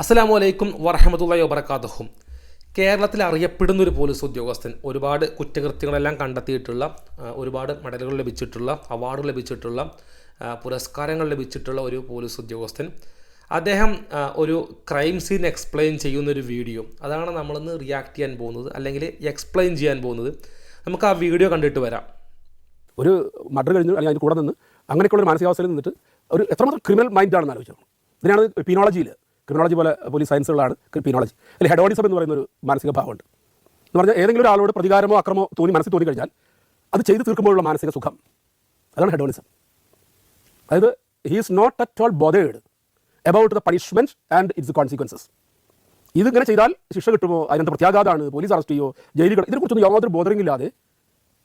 അസ്സലാമു അലൈക്കും വറഹമത്തുള്ളി വബർക്കാത്തഹും കേരളത്തിൽ അറിയപ്പെടുന്ന ഒരു പോലീസ് ഉദ്യോഗസ്ഥൻ ഒരുപാട് കുറ്റകൃത്യങ്ങളെല്ലാം കണ്ടെത്തിയിട്ടുള്ള ഒരുപാട് മെഡലുകൾ ലഭിച്ചിട്ടുള്ള അവാർഡ് ലഭിച്ചിട്ടുള്ള പുരസ്കാരങ്ങൾ ലഭിച്ചിട്ടുള്ള ഒരു പോലീസ് ഉദ്യോഗസ്ഥൻ. അദ്ദേഹം ഒരു ക്രൈം സീൻ എക്സ്പ്ലെയിൻ ചെയ്യുന്ന ഒരു വീഡിയോ അതാണ് നമ്മളിന്ന് റിയാക്ട് ചെയ്യാൻ പോകുന്നത് അല്ലെങ്കിൽ എക്സ്പ്ലെയിൻ ചെയ്യാൻ പോകുന്നത്. നമുക്ക് ആ വീഡിയോ കണ്ടിട്ട് വരാം. ഒരു മർഡർ കഴിഞ്ഞു അല്ലെങ്കിൽ അതിന് കൂടെ നിന്ന് അങ്ങനെയൊക്കെയുള്ള ഒരു മാനസികാവസ്ഥയിൽ നിന്നിട്ട് ഒരു എത്രമാത്രം ക്രിമിനൽ മൈൻഡാണെന്ന് ആലോചിച്ചു. ഇതിനാണ് പീനോളജിയിൽ ക്രിമിനോളജി പോലെ പോലീസ് സയൻസുകളാണ് പീനോളജി അല്ലെങ്കിൽ ഹെഡോണിസം എന്ന് പറയുന്ന ഒരു മാനസിക ഭാവമുണ്ട്. എന്ന് പറഞ്ഞാൽ ഏതെങ്കിലും ഒരാളോട് പ്രതികാരമോ അക്രമോ തോന്നി മനസ്സിൽ തോന്നി കഴിഞ്ഞാൽ അത് ചെയ്ത് തീർക്കുമ്പോഴുള്ള മാനസിക സുഖം. അതാണ് ഹെഡോണിസം അതായത് he is not at all bothered about the punishment and it's consequences ഇതിങ്ങനെ ചെയ്താൽ ശിക്ഷ കിട്ടുമോ? അതിനകത്ത് പ്രത്യാഘാതമാണ്? പോലീസ് അറസ്റ്റ് ചെയ്യോ? ജയിലുകൾ ഇതിനെക്കുറിച്ചൊന്നും യാതൊരു ബോധറിംഗ് ഇല്ലാതെ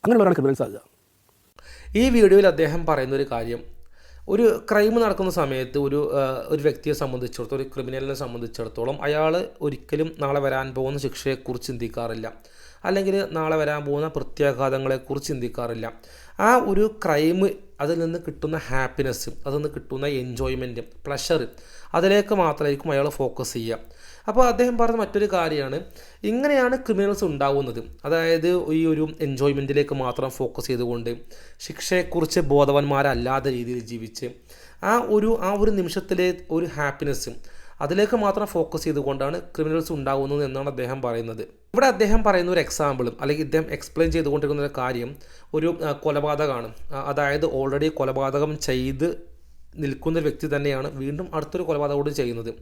അങ്ങനെയുള്ളവരാണ് ക്രിമിനൽസ് ആകുക. ഈ വീഡിയോയിൽ അദ്ദേഹം പറയുന്ന ഒരു കാര്യം ഒരു ക്രൈം നടക്കുന്ന സമയത്ത് ഒരു ഒരു വ്യക്തിയെ സംബന്ധിച്ചിടത്തോളം ഒരു ക്രിമിനലിനെ സംബന്ധിച്ചിടത്തോളം അയാൾ ഒരിക്കലും നാളെ വരാൻ പോകുന്ന ശിക്ഷയെക്കുറിച്ച് ചിന്തിക്കാറില്ല. അല്ലെങ്കിൽ നാളെ വരാൻ പോകുന്ന പ്രത്യാഘാതങ്ങളെക്കുറിച്ച് ചിന്തിക്കാറില്ല. ആ ഒരു ക്രൈം അതിൽ നിന്ന് കിട്ടുന്ന ഹാപ്പിനെസ് അതിൽ നിന്ന് കിട്ടുന്ന എൻജോയ്മെന്റ് പ്ലഷർ അതിലേക്ക് മാത്രമായിരിക്കും അയാൾ ഫോക്കസ് ചെയ്യുക. അപ്പോൾ അദ്ദേഹം പറഞ്ഞ മറ്റൊരു കാര്യമാണ് ഇങ്ങനെയാണ് ക്രിമിനൽസ് ഉണ്ടാവുന്നത്. അതായത് ഈ ഒരു എൻജോയ്മെന്റിലേക്ക് മാത്രം ഫോക്കസ് ചെയ്തുകൊണ്ട് ശിക്ഷയെക്കുറിച്ച് ബോധവാന്മാരല്ലാത്ത രീതിയിൽ ജീവിച്ച് ആ ഒരു ആ ഒരു നിമിഷത്തിലെ ഒരു ഹാപ്പിനെസ് അതിലേക്ക് മാത്രം ഫോക്കസ് ചെയ്തുകൊണ്ടാണ് ക്രിമിനൽസ് ഉണ്ടാകുന്നത് എന്നാണ് അദ്ദേഹം പറയുന്നത്. ഇവിടെ അദ്ദേഹം പറയുന്ന ഒരു എക്സാമ്പിളും അല്ലെങ്കിൽ ഇദ്ദേഹം എക്സ്പ്ലെയിൻ ചെയ്തുകൊണ്ടിരിക്കുന്ന ഒരു കാര്യം ഒരു കൊലപാതകമാണ്. അതായത് ഓൾറെഡി കൊലപാതകം ചെയ്ത് നിൽക്കുന്ന വ്യക്തി തന്നെയാണ് വീണ്ടും അടുത്തൊരു കൊലപാതകം ചെയ്യുന്നത്.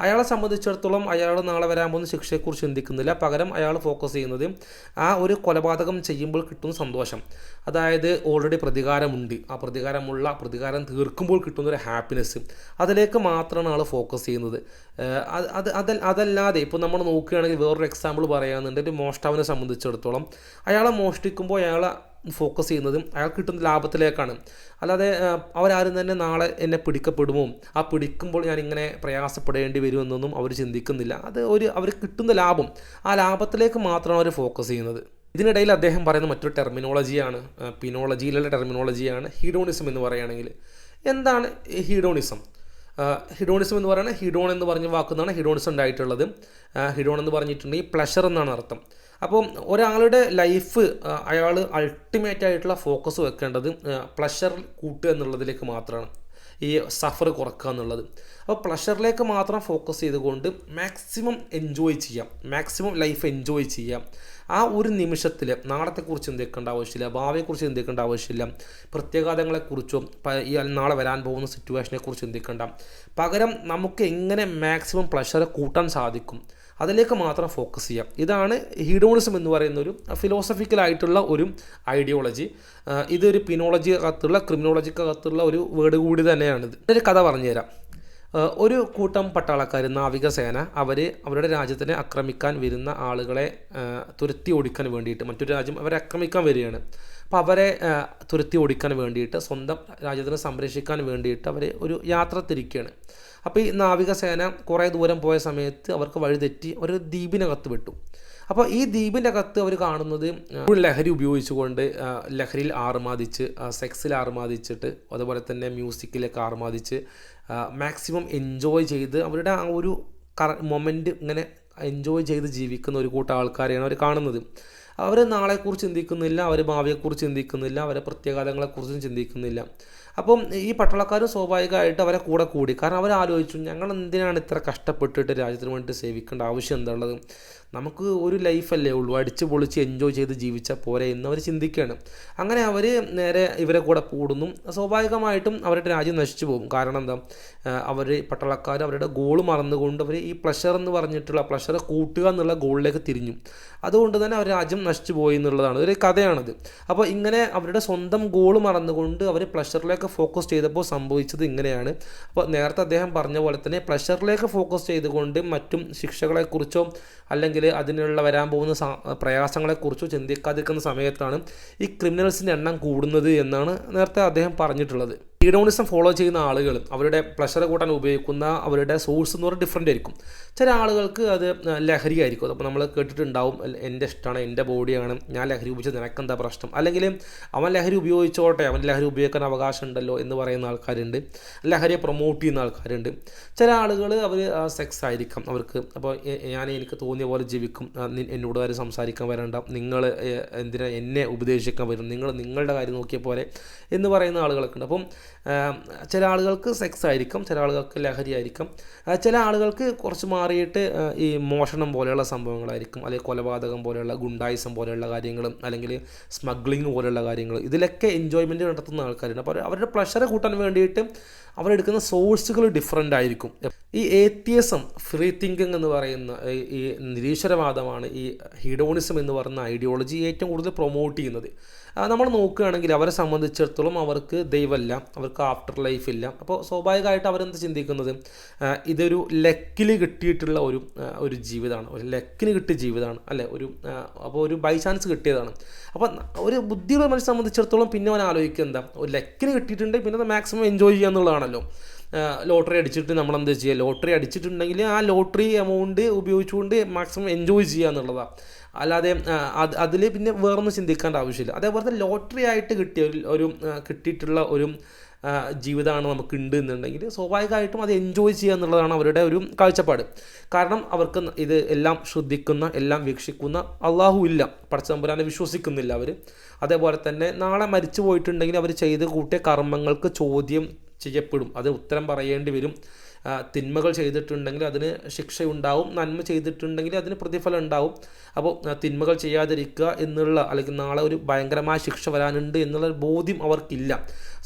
അയാളെ സംബന്ധിച്ചിടത്തോളം അയാൾ നാളെ വരാൻ പോകുന്ന ശിക്ഷയെക്കുറിച്ച് ചിന്തിക്കുന്നില്ല. പകരം അയാൾ ഫോക്കസ് ചെയ്യുന്നത് ആ ഒരു കൊലപാതകം ചെയ്യുമ്പോൾ കിട്ടുന്ന സന്തോഷം. അതായത് ഓൾറെഡി പ്രതികാരമുണ്ട്. ആ പ്രതികാരമുള്ള പ്രതികാരം തീർക്കുമ്പോൾ കിട്ടുന്ന ഒരു ഹാപ്പിനെസ് അതിലേക്ക് മാത്രമാണ് ആൾ ഫോക്കസ് ചെയ്യുന്നത്. അത് അത് അതല്ലാതെ ഇപ്പോൾ നമ്മൾ നോക്കുകയാണെങ്കിൽ വേറൊരു എക്സാമ്പിൾ പറയുകയാണെന്നുണ്ടെങ്കിൽ മോഷ്ടാവിനെ സംബന്ധിച്ചിടത്തോളം. അയാളെ മോഷ്ടിക്കുമ്പോൾ അയാളെ ഫോക്കസ് ചെയ്യുന്നത് അയാൾ കിട്ടുന്ന ലാഭത്തിലേക്കാണ്. അല്ലാതെ അവരാരും തന്നെ നാളെ എന്നെ പിടിക്കപ്പെടുമോ? ആ പിടിക്കുമ്പോൾ ഞാൻ ഇങ്ങനെ പ്രയാസപ്പെടേണ്ടി വരുമെന്നൊന്നും അവർ ചിന്തിക്കുന്നില്ല. അത് ഒരു അവർ കിട്ടുന്ന ലാഭം ആ ലാഭത്തിലേക്ക് മാത്രമാണ് അവർ ഫോക്കസ് ചെയ്യുന്നത്. ഇതിനിടയിൽ അദ്ദേഹം പറയുന്ന മറ്റൊരു ടെർമിനോളജിയാണ് പിനോളജിയിലുള്ള ടെർമിനോളജിയാണ് ഹീഡോണിസം എന്ന് പറയുകയാണെങ്കിൽ. എന്താണ് ഹീഡോണിസം ഹിഡോണിസം എന്ന് പറയുന്നത് ഹിഡോൺ എന്ന് പറഞ്ഞ വാക്കുന്നാണ് ഹിഡോണിസം ഉണ്ടായിട്ടുള്ളത്. ഹിഡോൺ എന്ന് പറഞ്ഞിട്ടുണ്ടെങ്കിൽ പ്ലഷർ എന്നാണ് അർത്ഥം. അപ്പം ഒരാളുടെ ലൈഫ് അയാൾ അൾട്ടിമേറ്റ് ആയിട്ടുള്ള ഫോക്കസ് വെക്കേണ്ടത് പ്ലഷർ കൂട്ടുക എന്നുള്ളതിലേക്ക് മാത്രമാണ് ഈ സഫർ കുറക്കുക എന്നുള്ളത്. അപ്പോൾ പ്ലഷറിലേക്ക് മാത്രം ഫോക്കസ് ചെയ്തുകൊണ്ട് മാക്സിമം എൻജോയ് ചെയ്യാം. മാക്സിമം ലൈഫ് എൻജോയ് ചെയ്യാം. ആ ഒരു നിമിഷത്തിൽ നാളത്തെക്കുറിച്ച് ചിന്തിക്കേണ്ട ആവശ്യമില്ല. ഭാവിയെക്കുറിച്ച് ചിന്തിക്കേണ്ട ആവശ്യമില്ല. പ്രത്യാഘാതങ്ങളെക്കുറിച്ചോ ഈ നാളെ വരാൻ പോകുന്ന സിറ്റുവേഷനെക്കുറിച്ച് ചിന്തിക്കേണ്ട. പകരം നമുക്ക് എങ്ങനെ മാക്സിമം പ്ലഷർ കൂട്ടാൻ സാധിക്കും? അതിലേക്ക് മാത്രം ഫോക്കസ് ചെയ്യാം. ഇതാണ് ഹീഡോണിസം എന്ന് പറയുന്ന ഒരു ഫിലോസഫിക്കലായിട്ടുള്ള ഒരു ഐഡിയോളജി ഇതൊരു പിനോളജി അകത്തുള്ള ക്രിമിനോളജിക്കകത്തുള്ള ഒരു വേർഡ് കൂടി തന്നെയാണ് തന്നെയാണിത് ഒരു കഥ പറഞ്ഞുതരാം. ഒരു കൂട്ടം പട്ടാളക്കാർ നാവികസേന അവർ അവരുടെ രാജ്യത്തിനെ ആക്രമിക്കാൻ വരുന്ന ആളുകളെ തുരത്തി ഓടിക്കാൻ വേണ്ടിയിട്ട് മറ്റൊരു രാജ്യം അവരെ ആക്രമിക്കാൻ വരികയാണ്. അപ്പോൾ അവരെ തുരുത്തി ഓടിക്കാൻ വേണ്ടിയിട്ട് സ്വന്തം രാജ്യത്തിനെ സംരക്ഷിക്കാൻ വേണ്ടിയിട്ട് അവർ ഒരു യാത്ര തിരിക്കുകയാണ് അപ്പോൾ ഈ നാവികസേന കുറേ ദൂരം പോയ സമയത്ത് അവർക്ക് വഴിതെറ്റി ഒരു ദ്വീപിനകത്ത് വിട്ടു. അപ്പോൾ ഈ ദ്വീപിന്റെ അകത്ത് അവർ കാണുന്നത് ലഹരി ഉപയോഗിച്ചുകൊണ്ട് ലഹരിയിൽ ആർമാദിച്ച് സെക്സിൽ ആർമാദിച്ചിട്ട് അതുപോലെ തന്നെ മ്യൂസിക്കിലൊക്കെ ആർമാദിച്ച് മാക്സിമം എൻജോയ് ചെയ്ത് അവരുടെ ആ ഒരു കറ മൊമെന്റ് ഇങ്ങനെ എൻജോയ് ചെയ്ത് ജീവിക്കുന്ന ഒരു കൂട്ടം ആൾക്കാരെയാണ് അവർ കാണുന്നത്. അവർ നാളെക്കുറിച്ച് ചിന്തിക്കുന്നില്ല അവർ ഭാവിയെക്കുറിച്ച് ചിന്തിക്കുന്നില്ല അവരെ പ്രത്യാഘാതങ്ങളെക്കുറിച്ചും ചിന്തിക്കുന്നില്ല. അപ്പം ഈ പട്ടാളക്കാർ സ്വാഭാവികമായിട്ട് അവരെ കൂടെ കൂടി. കാരണം അവർ ആലോചിച്ചു ഞങ്ങൾ എന്തിനാണ് ഇത്ര കഷ്ടപ്പെട്ടിട്ട് രാജ്യത്തിന് വേണ്ടിയിട്ട് സേവിക്കേണ്ട ആവശ്യം എന്താണുള്ളത് നമുക്ക് ഒരു ലൈഫല്ലേ ഉള്ളൂ. അടിച്ച് പൊളിച്ച് എൻജോയ് ചെയ്ത് ജീവിച്ചാൽ പോരെ എന്ന് അവർ ചിന്തിക്കുകയാണ് അങ്ങനെ അവർ നേരെ ഇവരെ കൂടെ കൂടുന്നു. സ്വാഭാവികമായിട്ടും അവരുടെ രാജ്യം നശിച്ചു പോകും. കാരണം എന്താ? അവർ പട്ടാളക്കാർ അവരുടെ ഗോൾ മറന്നുകൊണ്ട് അവർ ഈ പ്ലഷർ എന്ന് പറഞ്ഞിട്ടുള്ള പ്ലഷർ കൂട്ടുക എന്നുള്ള ഗോളിലേക്ക് തിരിഞ്ഞു. അതുകൊണ്ട് തന്നെ അവർ രാജ്യം നശിച്ചു പോയി എന്നുള്ളതാണ്. ഒരു കഥയാണത്. അപ്പോൾ ഇങ്ങനെ അവരുടെ സ്വന്തം ഗോൾ മറന്നുകൊണ്ട് അവർ പ്ലഷറിലേക്ക് ഫോക്കസ് ചെയ്തപ്പോൾ സംഭവിച്ചത് ഇങ്ങനെയാണ്. അപ്പോൾ നേരത്തെ അദ്ദേഹം പറഞ്ഞ പോലെ തന്നെ പ്ലഷറിലേക്ക് ഫോക്കസ് ചെയ്തുകൊണ്ട് മറ്റും ശിക്ഷകളെക്കുറിച്ചോ അല്ലെങ്കിൽ അതിനുള്ള വരാൻ പോകുന്ന പ്രയാസങ്ങളെക്കുറിച്ചോ ചിന്തിക്കാതിരിക്കുന്ന സമയത്താണ് ഈ ക്രിമിനൽസിന്റെ എണ്ണം കൂടുന്നത് എന്നാണ് നേരത്തെ അദ്ദേഹം പറഞ്ഞിട്ടുള്ളത്. ഹീഡോണിസം ഫോളോ ചെയ്യുന്ന ആളുകൾ അവരുടെ പ്ലഷർ കൂട്ടാൻ ഉപയോഗിക്കുന്ന അവരുടെ സോഴ്സ് എന്ന് പറഞ്ഞാൽ ഡിഫറെന്റ് ആയിരിക്കും. ചില ആളുകൾക്ക് അത് ലഹരി ആയിരിക്കും. അപ്പോൾ നമ്മൾ കേട്ടിട്ടുണ്ടാവും എന്റെ ഇഷ്ടമാണ് എന്റെ ബോഡിയാണ് ഞാൻ ലഹരി ഉപയോഗിച്ചത് നിനക്കെന്താ പ്രശ്നം? അല്ലെങ്കിൽ അവൻ ലഹരി ഉപയോഗിച്ചോട്ടെ അവൻ ലഹരി ഉപയോഗിക്കാൻ അവകാശം ഉണ്ടല്ലോ എന്ന് പറയുന്ന ആൾക്കാരുണ്ട്. ലഹരിയെ പ്രൊമോട്ട് ചെയ്യുന്ന ആൾക്കാരുണ്ട്. ചില ആളുകൾ അവർ സെക്സ് ആയിരിക്കാം. അവർക്ക് അപ്പോൾ ഞാൻ എനിക്ക് തോന്നിയ പോലെ ജീവിക്കും. എന്നോട് ആരും സംസാരിക്കാൻ വരണ്ട. നിങ്ങൾ എന്തിനാ എന്നെ ഉപദേശിക്കാൻ വരും? നിങ്ങൾ നിങ്ങളുടെ കാര്യം നോക്കിയ പോലെ എന്ന് പറയുന്ന ആളുകളൊക്കെ ഉണ്ട്. അപ്പം ചില ആളുകൾക്ക് സെക്സ് ആയിരിക്കും ചില ആളുകൾക്ക് ലഹരി ആയിരിക്കും. ചില ആളുകൾക്ക് കുറച്ച് മാറിയിട്ട് ഈ മോഷണം പോലെയുള്ള സംഭവങ്ങളായിരിക്കും. അല്ലെങ്കിൽ കൊലപാതകം പോലെയുള്ള ഗുണ്ടായിസം പോലെയുള്ള കാര്യങ്ങളും അല്ലെങ്കിൽ സ്മഗ്ലിംഗ് പോലെയുള്ള കാര്യങ്ങൾ. ഇതിലൊക്കെ എൻജോയ്മെന്റ് നടത്തുന്ന ആൾക്കാരുണ്ട്. അപ്പോൾ അവരുടെ പ്ലഷർ കൂട്ടാൻ വേണ്ടിയിട്ട് അവരെടുക്കുന്ന സോഴ്സുകൾ ഡിഫറെന്റ് ആയിരിക്കും. ഈ ഏത്യസം ഫ്രീ തിങ്കിങ് എന്ന് പറയുന്ന ഈ- നിരീശ്വരവാദമാണ് ഈ ഹീഡോണിസം എന്ന് പറയുന്ന ഐഡിയോളജി ഏറ്റവും കൂടുതൽ പ്രൊമോട്ട് ചെയ്യുന്നത്. നമ്മൾ നോക്കുകയാണെങ്കിൽ അവരെ സംബന്ധിച്ചിടത്തോളം അവർക്ക് ദൈവമല്ല അവർക്ക് ആഫ്റ്റർ ലൈഫ് ഇല്ല. അപ്പോൾ സ്വാഭാവികമായിട്ട് അവരെന്ത് ചിന്തിക്കുന്നത്? ഇതൊരു ലക്കിൽ കിട്ടിയിട്ടുള്ള ഒരു ഒരു ജീവിതമാണ്. ഒരു ലക്കിന് കിട്ടിയ ജീവിതമാണ് അല്ലേ? ഒരു അപ്പോൾ ഒരു ബൈ ചാൻസ് കിട്ടിയതാണ്. അപ്പോൾ ഒരു ബുദ്ധിയുള്ള മനുഷ്യനെ സംബന്ധിച്ചിടത്തോളം പിന്നെ അവൻ ആലോചിക്കുക എന്താ? ഒരു ലക്കിന് കിട്ടിയിട്ടുണ്ടെങ്കിൽ പിന്നെ അത് മാക്സിമം എൻജോയ് ചെയ്യുക എന്നുള്ളതാണല്ലോ. ലോട്ടറി അടിച്ചിട്ട് നമ്മൾ എന്താ ചെയ്യുക? ലോട്ടറി അടിച്ചിട്ടുണ്ടെങ്കിൽ ആ ലോട്ടറി എമൗണ്ട് ഉപയോഗിച്ചുകൊണ്ട് മാക്സിമം എൻജോയ് ചെയ്യുക എന്നുള്ളതാണ് അല്ലാതെ അത് അതിൽ പിന്നെ വേറൊന്നും ചിന്തിക്കേണ്ട ആവശ്യമില്ല. അതേപോലെ തന്നെ ലോട്ടറി ആയിട്ട് കിട്ടിയ ഒരു കിട്ടിയിട്ടുള്ള ഒരു ജീവിതമാണ് നമുക്ക് ഉണ്ട് എന്നുണ്ടെങ്കിൽ സ്വാഭാവികമായിട്ടും അത് എൻജോയ് ചെയ്യുക എന്നുള്ളതാണ് അവരുടെ ഒരു കാഴ്ചപ്പാട്. കാരണം അവർക്ക് ഇത് എല്ലാം ശ്രദ്ധിക്കുന്ന എല്ലാം വീക്ഷിക്കുന്ന അള്ളാഹു ഇല്ല. പടച്ചമ്പുരാനെ വിശ്വസിക്കുന്നില്ല അവർ അതേപോലെ തന്നെ നാളെ മരിച്ചു പോയിട്ടുണ്ടെങ്കിൽ അവർ ചെയ്ത് കൂട്ടിയ കർമ്മങ്ങൾക്ക് ചോദ്യം ചെയ്യപ്പെടും. അത് ഉത്തരം പറയേണ്ടി വരും. തിന്മകൾ ചെയ്തിട്ടുണ്ടെങ്കിൽ അതിന് ശിക്ഷയുണ്ടാവും നന്മ ചെയ്തിട്ടുണ്ടെങ്കിൽ അതിന് പ്രതിഫലം ഉണ്ടാവും. അപ്പോൾ തിന്മകൾ ചെയ്യാതിരിക്കുക എന്നുള്ള അല്ലെങ്കിൽ നാളെ ഒരു ഭയങ്കരമായ ശിക്ഷ വരാനുണ്ട് എന്നുള്ള ബോധ്യം അവർക്കില്ല.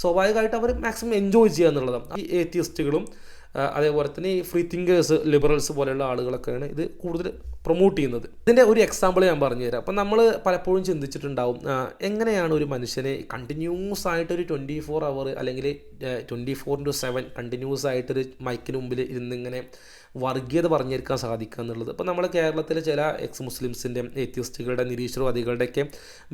സ്വാഭാവികമായിട്ട് അവർ മാക്സിമം എൻജോയ് ചെയ്യുക എന്നുള്ളതാണ്. ഈ ഏത്തിയസ്റ്റുകളും അതേപോലെ തന്നെ ഈ ഫ്രീ തിങ്കേഴ്സ് ലിബറൽസ് പോലെയുള്ള ആളുകളൊക്കെയാണ് ഇത് കൂടുതൽ പ്രൊമോട്ട് ചെയ്യുന്നത്. ഇതിന്റെ ഒരു എക്സാമ്പിൾ ഞാൻ പറഞ്ഞു തരാം. അപ്പം നമ്മൾ പലപ്പോഴും ചിന്തിച്ചിട്ടുണ്ടാവും എങ്ങനെയാണ് ഒരു മനുഷ്യനെ കണ്ടിന്യൂസ് ആയിട്ട് ഒരു ട്വന്റി ഫോർ അവർ അല്ലെങ്കിൽ twenty four into seven continuous ആയിട്ടൊരു മൈക്കിന് മുമ്പിൽ ഇരുന്നിങ്ങനെ വർഗീയത പറഞ്ഞിരിക്കാൻ സാധിക്കുക എന്നുള്ളത്. അപ്പോൾ നമ്മൾ കേരളത്തിലെ ചില എക്സ് മുസ്ലിംസിന്റെ എത്തിയസ്റ്റുകളുടെ നിരീശ്വരവാദികളുടെയൊക്കെ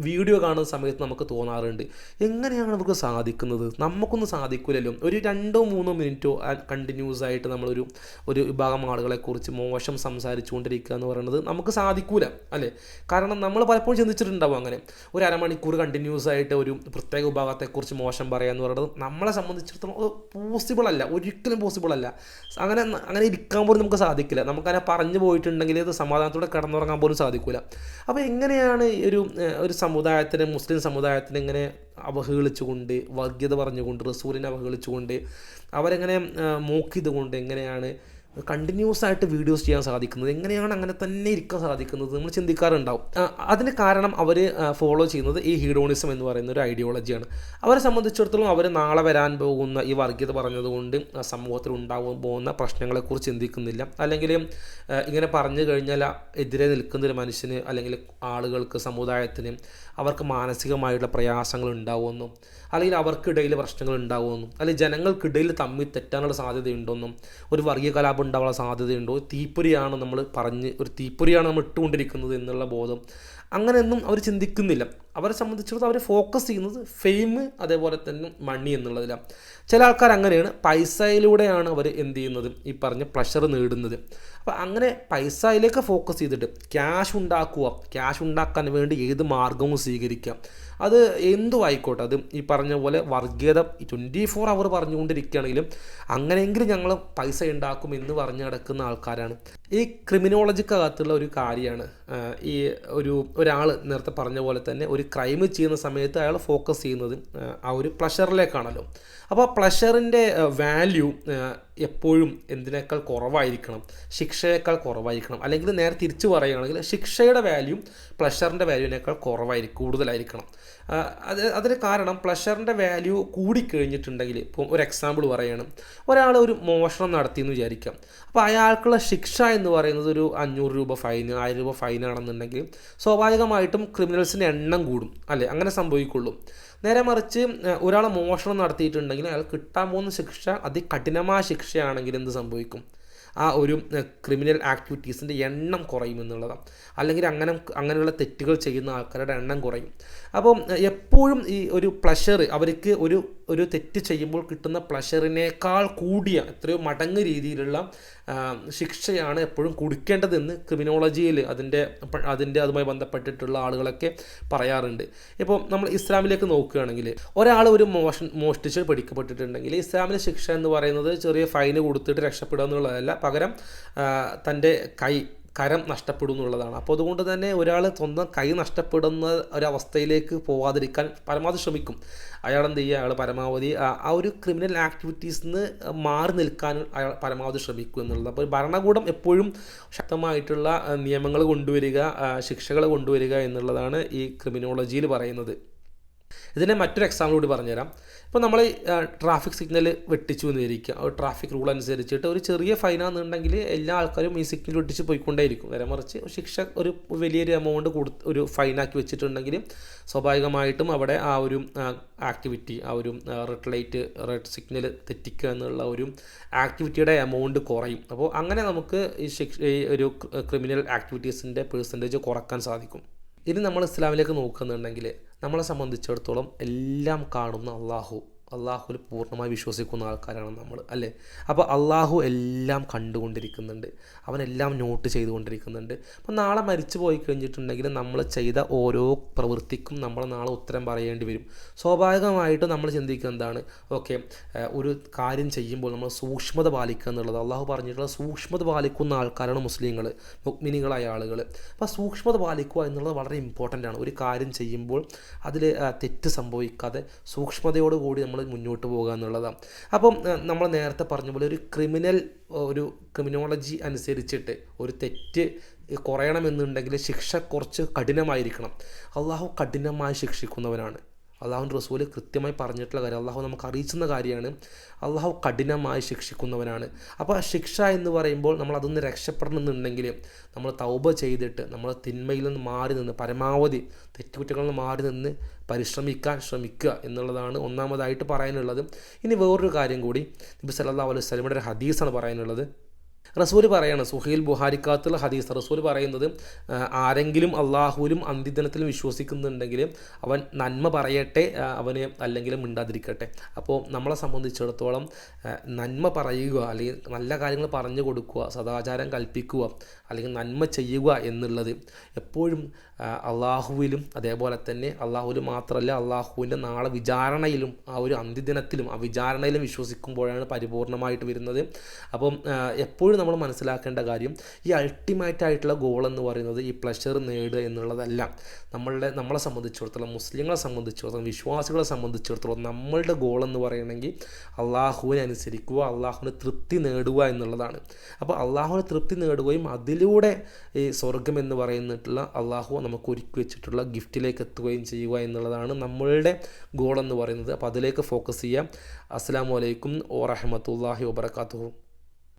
വീഡിയോ കാണുന്ന സമയത്ത് നമുക്ക് തോന്നാറുണ്ട് എങ്ങനെയാണ് നമുക്ക് സാധിക്കുന്നത്? നമുക്കൊന്നും സാധിക്കില്ലല്ലോ ഒരു രണ്ടോ മൂന്നോ മിനിറ്റോ കണ്ടിന്യൂസ് ആയിട്ട് നമ്മളൊരു ഒരു വിഭാഗം ആളുകളെ കുറിച്ച് മോശം സംസാരിച്ചുകൊണ്ടിരിക്കുക എന്ന് പറയുന്നത് നമുക്ക് സാധിക്കൂല അല്ലേ? കാരണം നമ്മൾ പലപ്പോഴും ചിന്തിച്ചിട്ടുണ്ടാവും അങ്ങനെ. ഒരു അരമണിക്കൂർ കണ്ടിന്യൂസ് ആയിട്ട് ഒരു പ്രത്യേക വിഭാഗത്തെക്കുറിച്ച് മോശം പറയുക എന്ന് പറയുന്നത് നമ്മളെ സംബന്ധിച്ചിടത്തോളം പോസിബിൾ അല്ല ഒരിക്കലും പോസിബിൾ അല്ല. അങ്ങനെ അങ്ങനെ ഇരിക്കാൻ പോലും നമുക്ക് സാധിക്കില്ല. നമുക്കങ്ങനെ പറഞ്ഞു പോയിട്ടുണ്ടെങ്കിൽ ഇത് സമാധാനത്തോടെ കിടന്നുറങ്ങാൻ പോലും സാധിക്കില്ല അപ്പോൾ എങ്ങനെയാണ് ഒരു ഒരു സമുദായത്തിന് മുസ്ലിം സമുദായത്തിന് ഇങ്ങനെ അവഹേളിച്ചുകൊണ്ട് വർഗീയത പറഞ്ഞുകൊണ്ട് റസൂലിനെ അവഹേളിച്ചുകൊണ്ട് അവരെങ്ങനെ മോക്കിയത് കൊണ്ട് എങ്ങനെയാണ് കണ്ടിന്യൂസ് ആയിട്ട് വീഡിയോസ് ചെയ്യാൻ സാധിക്കുന്നത്? എങ്ങനെയാണ് അങ്ങനെ തന്നെ ഇരിക്കാൻ സാധിക്കുന്നത്? നമ്മൾ ചിന്തിക്കാറുണ്ടാവും. അതിന് കാരണം അവർ ഫോളോ ചെയ്യുന്നത് ഈ ഹീഡോണിസം എന്ന് പറയുന്ന ഒരു ഐഡിയോളജിയാണ് അവരെ സംബന്ധിച്ചിടത്തോളം അവർ നാളെ വരാൻ പോകുന്ന ഈ വർഗീയത പറഞ്ഞതുകൊണ്ട് സമൂഹത്തിൽ ഉണ്ടാകാൻ പോകുന്ന പ്രശ്നങ്ങളെക്കുറിച്ച് ചിന്തിക്കുന്നില്ല. അല്ലെങ്കിൽ ഇങ്ങനെ പറഞ്ഞു കഴിഞ്ഞാൽ എതിരെ നിൽക്കുന്ന ഒരു മനുഷ്യന് അല്ലെങ്കിൽ ആളുകൾക്ക് സമുദായത്തിന് അവർക്ക് മാനസികമായിട്ടുള്ള പ്രയാസങ്ങൾ ഉണ്ടാവുമെന്നും അല്ലെങ്കിൽ അവർക്കിടയിൽ പ്രശ്നങ്ങൾ ഉണ്ടാവുമെന്നും അല്ലെങ്കിൽ ജനങ്ങൾക്കിടയിൽ തമ്മിൽ തെറ്റാനുള്ള സാധ്യതയുണ്ടെന്നും ഒരു വർഗീയ കലാപം ഉണ്ടാവാനുള്ള സാധ്യതയുണ്ടോ തീപ്പൊരിയാണ് നമ്മൾ പറഞ്ഞ് ഒരു തീപ്പൊരിയാണ് നമ്മൾ ഇട്ടുകൊണ്ടിരിക്കുന്നത് എന്നുള്ള ബോധം അങ്ങനെയൊന്നും അവർ ചിന്തിക്കുന്നില്ല. അവരെ സംബന്ധിച്ചിടത്തോളം അവർ ഫോക്കസ് ചെയ്യുന്നത് ഫെയിം അതേപോലെ തന്നെ മണി എന്നുള്ളതിലാണ്. ചില ആൾക്കാർ അങ്ങനെയാണ്. പൈസയിലൂടെയാണ് അവർ എന്ത് ചെയ്യുന്നത്? ഈ പറഞ്ഞ പ്ലഷർ നേടുന്നത്. അപ്പോൾ അങ്ങനെ പൈസയിലേക്ക് ഫോക്കസ് ചെയ്തിട്ട് ക്യാഷ് ഉണ്ടാക്കുക ക്യാഷ് ഉണ്ടാക്കാൻ വേണ്ടി ഏത് മാർഗവും സ്വീകരിക്കാം അത് എന്തു ആയിക്കോട്ടെ. അത് ഈ പറഞ്ഞ പോലെ വർഗീയത ട്വന്റി ഫോർ അവർ പറഞ്ഞുകൊണ്ടിരിക്കുകയാണെങ്കിലും അങ്ങനെയെങ്കിലും ഞങ്ങൾ പൈസ ഉണ്ടാക്കും എന്ന് പറഞ്ഞു നടക്കുന്ന ആൾക്കാരാണ്. ഈ ക്രിമിനോളജിക്കകത്തുള്ള ഒരു കാര്യമാണ് ഈ ഒരു ഒരാൾ നേരത്തെ പറഞ്ഞ പോലെ തന്നെ ഒരു ക്രൈം ചെയ്യുന്ന സമയത്ത് അയാൾ ഫോക്കസ് ചെയ്യുന്നത് ആ, ഒരു പ്ലഷറിലേക്കാണല്ലോ അപ്പോൾ ആ പ്ലഷറിന്റെ വാല്യൂ എപ്പോഴും എന്തിനേക്കാൾ കുറവായിരിക്കണം ശിക്ഷയേക്കാൾ കുറവായിരിക്കണം അല്ലെങ്കിൽ നേരെ തിരിച്ചു പറയുകയാണെങ്കിൽ ശിക്ഷയുടെ വാല്യൂ പ്ലഷറിന്റെ വാല്യൂവിനേക്കാൾ കുറവായിരിക്കും കൂടുതലായിരിക്കണം. അത് അതിന് കാരണം പ്ലഷറിന്റെ വാല്യൂ കൂടിക്കഴിഞ്ഞിട്ടുണ്ടെങ്കിൽ ഇപ്പം ഒരു എക്സാമ്പിൾ പറയുകയാണ് ഒരാൾ ഒരു മോഷണം നടത്തി എന്ന് വിചാരിക്കാം. അപ്പോൾ അയാൾക്കുള്ള ശിക്ഷ എന്ന് പറയുന്നത് ഒരു അഞ്ഞൂറ് രൂപ ഫൈൻ ആയിരം രൂപ ഫൈനാണെന്നുണ്ടെങ്കിൽ സ്വാഭാവികമായിട്ടും ക്രിമിനൽസിന്റെ എണ്ണം കൂടും അല്ലേ? അങ്ങനെ സംഭവിക്കുള്ളൂ. നേരെ മറിച്ച് ഒരാൾ മോഷണം നടത്തിയിട്ടുണ്ടെങ്കിൽ അയാൾ കിട്ടാൻ പോകുന്ന ശിക്ഷ അതികഠിനമായ ശിക്ഷയാണെങ്കിൽ എന്ത് സംഭവിക്കും? ആ ഒരു ക്രിമിനൽ ആക്ടിവിറ്റീസിന്റെ എണ്ണം കുറയും എന്നുള്ളതാണ്. അല്ലെങ്കിൽ അങ്ങനെ അങ്ങനെയുള്ള തെറ്റുകൾ ചെയ്യുന്ന ആൾക്കാരുടെ എണ്ണം കുറയും. അപ്പം എപ്പോഴും ഈ ഒരു പ്ലഷർ അവർക്ക് ഒരു ഒരു തെറ്റ് ചെയ്യുമ്പോൾ കിട്ടുന്ന പ്ലഷറിനേക്കാൾ കൂടിയ എത്രയോ മടങ്ങ് രീതിയിലുള്ള ശിക്ഷയാണ് എപ്പോഴും കൊടുക്കേണ്ടതെന്ന് ക്രിമിനോളജിയിൽ അതിന്റെ അതിന്റെ അതുമായി ബന്ധപ്പെട്ടിട്ടുള്ള ആളുകളൊക്കെ പറയാറുണ്ട്. ഇപ്പോൾ നമ്മൾ ഇസ്ലാമിലേക്ക് നോക്കുകയാണെങ്കിൽ ഒരാൾ ഒരു മോഷൻ മോഷ്ടിച്ച് പിടിക്കപ്പെട്ടിട്ടുണ്ടെങ്കിൽ ഇസ്ലാമിലെ ശിക്ഷ എന്ന് പറയുന്നത് ചെറിയ ഫൈന് കൊടുത്തിട്ട് രക്ഷപ്പെടുക എന്നുള്ളതല്ല. പകരം തന്റെ കൈ കരം നഷ്ടപ്പെടും എന്നുള്ളതാണ്. അപ്പോൾ അതുകൊണ്ട് തന്നെ ഒരാൾ സ്വന്തം കൈ നഷ്ടപ്പെടുന്ന ഒരവസ്ഥയിലേക്ക് പോവാതിരിക്കാൻ പരമാവധി ശ്രമിക്കും. അയാൾ എന്ത് ചെയ്യുക? അയാൾ പരമാവധി ആ ഒരു ക്രിമിനൽ ആക്ടിവിറ്റീസിൽ നിന്ന് മാറി നിൽക്കാൻ അയാൾ പരമാവധി ശ്രമിക്കും എന്നുള്ളത്. അപ്പോൾ ഭരണകൂടം എപ്പോഴും ശക്തമായിട്ടുള്ള നിയമങ്ങൾ കൊണ്ടുവരിക ശിക്ഷകൾ കൊണ്ടുവരിക എന്നുള്ളതാണ് ഈ ക്രിമിനോളജിയിൽ പറയുന്നത്. ഇതിനെ മറ്റൊരു എക്സാമ്പിൾ കൂടി പറഞ്ഞുതരാം. ഇപ്പോൾ നമ്മൾ ട്രാഫിക് സിഗ്നൽ വെട്ടിച്ചു എന്ന് വിചാരിക്കുക. ഒരു ട്രാഫിക് റൂൾ അനുസരിച്ചിട്ട് ഒരു ചെറിയ ഫൈനാണെന്നുണ്ടെങ്കിൽ എല്ലാ ആൾക്കാരും ഈ സിഗ്നൽ വെട്ടിച്ച് പോയിക്കൊണ്ടേയിരിക്കും. നേരെ മറിച്ച് ശിക്ഷ ഒരു വലിയൊരു എമൗണ്ട് കൊടുത്ത് ഒരു ഫൈനാക്കി വെച്ചിട്ടുണ്ടെങ്കിൽ സ്വാഭാവികമായിട്ടും അവിടെ ആ ഒരു ആക്ടിവിറ്റി ആ ഒരു റെഡ് ലൈറ്റ് റെഡ് സിഗ്നൽ തെറ്റിക്കുക എന്നുള്ള ഒരു ആക്ടിവിറ്റിയുടെ എമൗണ്ട് കുറയും. അപ്പോൾ അങ്ങനെ നമുക്ക് ഈ ശിക്ഷ ഒരു ക്രിമിനൽ ആക്ടിവിറ്റീസിന്റെ പേഴ്സന്റേജ് കുറയ്ക്കാൻ സാധിക്കും. ഇനി നമ്മൾ ഇസ്ലാമിലേക്ക് നോക്കുന്നുണ്ടെങ്കിൽ നമ്മളെ സംബന്ധിച്ചിടത്തോളം എല്ലാം കാണുന്ന അള്ളാഹു. അള്ളാഹുവിൽ പൂർണമായി വിശ്വസിക്കുന്ന ആൾക്കാരാണ് നമ്മൾ അല്ലേ? അപ്പോൾ അള്ളാഹു എല്ലാം കണ്ടുകൊണ്ടിരിക്കുന്നുണ്ട്. അവനെല്ലാം നോട്ട് ചെയ്തുകൊണ്ടിരിക്കുന്നുണ്ട്. അപ്പോൾ നാളെ മരിച്ചു പോയി കഴിഞ്ഞിട്ടുണ്ടെങ്കിൽ നമ്മൾ ചെയ്ത ഓരോ പ്രവൃത്തിക്കും നമ്മൾ നാളെ ഉത്തരം പറയേണ്ടി വരും. സ്വാഭാവികമായിട്ടും നമ്മൾ ചിന്തിക്കുക എന്താണ്? ഓക്കെ ഒരു കാര്യം ചെയ്യുമ്പോൾ നമ്മൾ സൂക്ഷ്മത പാലിക്കുക എന്നുള്ളത്. അള്ളാഹു പറഞ്ഞിട്ടുള്ള സൂക്ഷ്മത പാലിക്കുന്ന ആൾക്കാരാണ് മുസ്ലിങ്ങൾ മുഗ്മിനികളായ ആളുകൾ അപ്പോൾ സൂക്ഷ്മത പാലിക്കുക എന്നുള്ളത് വളരെ ഇമ്പോർട്ടന്റ് ആണ്. ഒരു കാര്യം ചെയ്യുമ്പോൾ അതിൽ തെറ്റ് സംഭവിക്കാതെ സൂക്ഷ്മതയോടുകൂടി നമ്മൾ മുന്നോട്ട് പോകുക എന്നുള്ളതാണ്. അപ്പം നമ്മൾ നേരത്തെ പറഞ്ഞ പോലെ ഒരു ക്രിമിനൽ ഒരു ക്രിമിനോളജി അനുസരിച്ചിട്ട് ഒരു തെറ്റ് കുറയണമെന്നുണ്ടെങ്കിൽ ശിക്ഷ കുറച്ച് കഠിനമായിരിക്കണം. അള്ളാഹു കഠിനമായി ശിക്ഷിക്കുന്നവനാണ്. അള്ളാഹുവിന്റെ റസൂൽ കൃത്യമായി പറഞ്ഞിട്ടുള്ള കാര്യം. അള്ളാഹു നമുക്ക് അറിയിച്ചുന്ന കാര്യമാണ്. അള്ളാഹു കഠിനമായി ശിക്ഷിക്കുന്നവനാണ്. അപ്പോൾ ആ ശിക്ഷ എന്ന് പറയുമ്പോൾ നമ്മൾ അതൊന്ന് രക്ഷപ്പെടണമെന്നുണ്ടെങ്കിൽ നമ്മൾ തൗബ ചെയ്തിട്ട് നമ്മൾ തിന്മയിൽ നിന്ന് മാറി നിന്ന് പരമാവധി തെറ്റുകുറ്റങ്ങളിൽ നിന്ന് മാറി നിന്ന് പരിശ്രമിക്കാൻ ശ്രമിക്കുക എന്നുള്ളതാണ് ഒന്നാമതായിട്ട് പറയാനുള്ളത്. ഇനി വേറൊരു കാര്യം കൂടി നബി സല്ലാ അലൈഹി സ്വലമിയുടെ ഒരു ഹദീസാണ് പറയാനുള്ളത്. റസൂൽ പറയാണ് സുഹൈൽ ബുഹാരിക്കാത്തുള്ള ഹദീസ്. റസൂൽ പറയുന്നത് ആരെങ്കിലും അള്ളാഹുവിലും അന്ത്യദിനത്തിലും വിശ്വസിക്കുന്നുണ്ടെങ്കിൽ അവൻ നന്മ പറയട്ടെ അവന് അല്ലെങ്കിൽ മിണ്ടാതിരിക്കട്ടെ. അപ്പോൾ നമ്മളെ സംബന്ധിച്ചിടത്തോളം നന്മ പറയുക അല്ലെങ്കിൽ നല്ല കാര്യങ്ങൾ പറഞ്ഞു കൊടുക്കുക സദാചാരം കൽപ്പിക്കുക അല്ലെങ്കിൽ നന്മ ചെയ്യുക എന്നുള്ളത് എപ്പോഴും അള്ളാഹുവിലും അതേപോലെ തന്നെ അള്ളാഹുവിൽ മാത്രമല്ല അള്ളാഹുവിന്റെ നാളെ വിചാരണയിലും ആ ഒരു അന്ത്യദിനത്തിലും ആ വിചാരണയിലും വിശ്വസിക്കുമ്പോഴാണ് പരിപൂർണമായിട്ട് വരുന്നത്. അപ്പം ആ, എപ്പോഴും നമ്മൾ മനസ്സിലാക്കേണ്ട കാര്യം ഈ അൾട്ടിമേറ്റ് ആയിട്ടുള്ള ഗോൾ എന്ന് പറയുന്നത് ഈ പ്ലഷർ നേടുക എന്നുള്ളതല്ല. നമ്മളുടെ നമ്മളെ സംബന്ധിച്ചിടത്തോളം മുസ്ലിങ്ങളെ സംബന്ധിച്ചിടത്തോളം വിശ്വാസികളെ സംബന്ധിച്ചിടത്തോളം നമ്മളുടെ ഗോൾ എന്ന് പറയണമെങ്കിൽ അള്ളാഹുവിനെ അനുസരിക്കുക അള്ളാഹുവിന് തൃപ്തി നേടുക എന്നുള്ളതാണ്. അപ്പോൾ അള്ളാഹുവിന് തൃപ്തി നേടുകയും അതിലൂടെ ഈ സ്വർഗം എന്ന് പറയുന്നിട്ടുള്ള അള്ളാഹു നമുക്ക് ഒരുക്കി വെച്ചിട്ടുള്ള ഗിഫ്റ്റിലേക്ക് എത്തുകയും ചെയ്യുക എന്നുള്ളതാണ് നമ്മളുടെ ഗോൾ എന്ന് പറയുന്നത്. അപ്പോൾ അതിലേക്ക് ഫോക്കസ് ചെയ്യാം. അസ്സാം വലൈക്കും വറഹമത്തല്ലാഹി വാബർക്കാത്തു